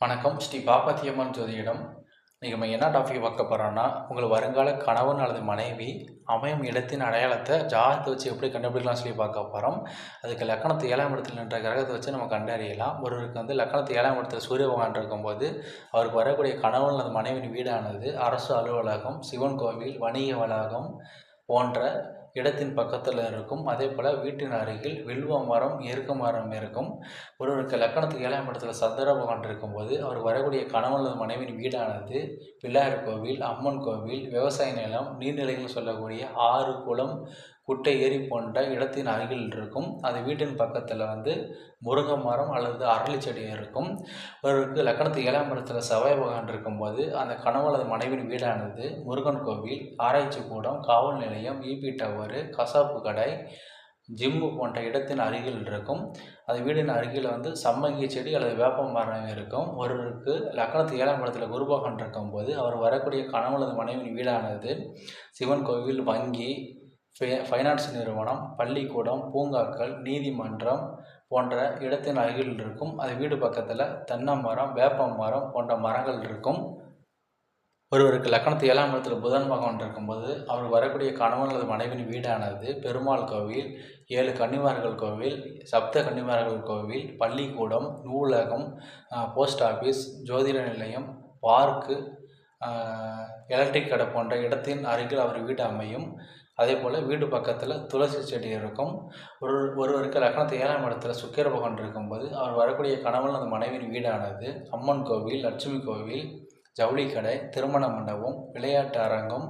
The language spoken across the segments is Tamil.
வணக்கம். ஸ்ரீ பாப்பாத்தியம்மன் ஜோதியிடம் இன்றைக்கி நம்ம என்ன டாபிக் பார்க்க போகிறோம்னா உங்கள் வருங்கால கணவன் அல்லது மனைவி அமையும் இடத்தின் அடையாளத்தை ஜாதகத்தை வச்சு எப்படி கண்டுபிடிக்கலாம் சொல்லி பார்க்க போகிறோம் அதுக்கு லக்கணத்து ஏழாம் இடத்துல நின்ற கிரகத்தை வச்சு நம்ம கண்டறியலாம். ஒருவருக்கு வந்து லக்கணத்து ஏழாம் இடத்துல சூரிய பகவான் இருக்கும்போது அவருக்கு வரக்கூடிய கணவன் அல்லது மனைவியின் வீடானது அரசு அலுவலகம் சிவன் கோவில் வணிக வளாகம் போன்ற இடத்தின் பக்கத்தில் இருக்கும். அதே போல் வீட்டின் அருகில் வில்வ மரம் எருக்க மரம் இருக்கும். ஒருவருக்கு லக்கணத்துக்கு ஏழாம் இடத்துல சந்திர பகவான் இருக்கும்போது அவர் வரக்கூடிய கணவன் அல்லது மனைவியின் வீடானது பிள்ளையார் கோவில் அம்மன் கோவில் விவசாய நிலம் நீர்நிலைகள் சொல்லக்கூடிய ஆறு குளம் குட்டை ஏரி போன்ற இடத்தின் அருகில் இருக்கும். அது வீட்டின் பக்கத்தில் வந்து முருங்கை மரம் அல்லது அரளி செடி இருக்கும். ஒருவருக்கு லக்கணத்து ஏழாம் இடத்துல செவ்வாய் பகவான் இருக்கும்போது அந்த கணவன் அல்லது மனைவியின் வீடானது முருகன் கோவில் ஆராய்ச்சி கூடம் காவல் நிலையம் இபி டவர் ஒரு கசாப்பு கடை ஜிம்மு போன்ற இடத்தின் அருகில் இருக்கும். அது வீடின் அருகில் வந்து சம்மங்கி செடி அல்லது வேப்ப மரம் இருக்கும். ஒருவருக்கு லக்கணத்து ஏழாம் இடத்தில் குருபகன் இருக்கும்போது அவர் வரக்கூடிய கணவனது மனைவியின் வீடானது. சிவன் கோவில் வங்கி ஃபை ஃபைனான்ஸ் நிறுவனம் பள்ளிக்கூடம் பூங்காக்கள் நீதிமன்றம் போன்ற இடத்தின் அருகில் இருக்கும். அது வீடு பக்கத்தில் தென்னை மரம் வேப்ப மரம் போன்ற மரங்கள் இருக்கும். ஒருவருக்கு லக்கணத்து ஏழாம் இடத்துல புதன் பகவான் இருக்கும்போது அவர் வரக்கூடிய கணவன் அல்லது மனைவியின் வீடானது பெருமாள் கோவில் ஏழு கன்னிமார்கள் கோவில் சப்த கன்னிமார்கள் கோவில் பள்ளிக்கூடம் நூலகம் போஸ்ட் ஆஃபீஸ் ஜோதிட நிலையம் பார்க்கு எலக்ட்ரிக் கடை போன்ற இடத்தின் அருகில் அவர் வீடு அமையும். அதே போல் வீடு பக்கத்தில் துளசி செடி இருக்கும். ஒரு ஒருவருக்கு லக்னத்து ஏழாம் இடத்துல சுக்கிர பகவான் இருக்கும்போது அவர் வரக்கூடிய கணவன் அந்த மனைவியின் வீடானது அம்மன் கோவில் லட்சுமி கோவில் ஜவுளி கடை திருமண மண்டபம் விளையாட்டு அரங்கம்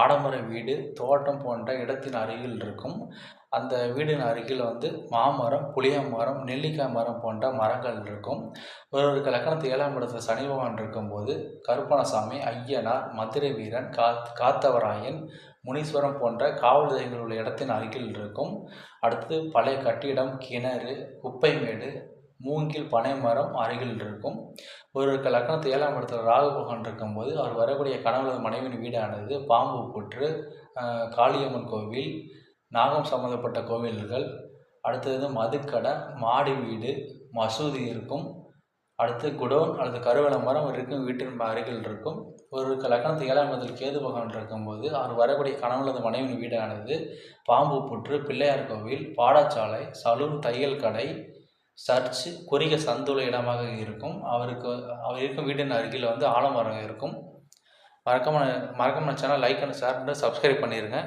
ஆடம்பர வீடு தோட்டம் போன்ற இடத்தின் அருகில் இருக்கும். அந்த வீடின் அருகில் வந்து மாமரம் புளிய மரம் நெல்லிக்காய் மரம் போன்ற மரங்கள் இருக்கும். ஒருவருக்கு லக்கணத்து ஏழாம் இடத்துல சனி பகவான் இருக்கும்போது கருப்பணசாமி ஐயனார் மதுரை வீரன் காத் காத்தவராயன் முனீஸ்வரம் போன்ற காவல் நிலையங்கள் உள்ள இடத்தின் அருகில் இருக்கும். அடுத்து பழைய கட்டிடம் கிணறு குப்பைமேடு மூங்கில் பனை மரம் அருகில் இருக்கும். ஒரு லக்கணத்து ஏழாம் இடத்துல ராகு பகவான் இருக்கும்போது அவர் வரக்கூடிய கணவனது மனைவியின் வீடானது பாம்பு புற்று காளியம்மன் கோவில் நாகம் சம்மந்தப்பட்ட கோவில்கள் அடுத்தது மதுக்கடை மாடி வீடு மசூதி இருக்கும். அடுத்து குடோன் அல்லது கருவேல மரம் இருக்கும் வீட்டின் அருகில் இருக்கும். ஒரு லக்கணத்து ஏழாம் இடத்தில் கேது பகவான் இருக்கும்போது அவர் வரக்கூடிய கணவனது மனைவியின் வீடானது பாம்பு புற்று பிள்ளையார் கோவில் பாடசாலை சலூன் தையல் கடை சர்ச் குறுகிய சந்துள்ள இடமாக இருக்கும். அவருக்கு அவர் இருக்கும் வீட்டின் அருகில் வந்து ஆலமரம் இருக்கும். மறக்காமல் மறக்காமல் சேனல் லைக் அண்ட் ஷேர் பண்ணி சப்ஸ்கிரைப் பண்ணிடுங்க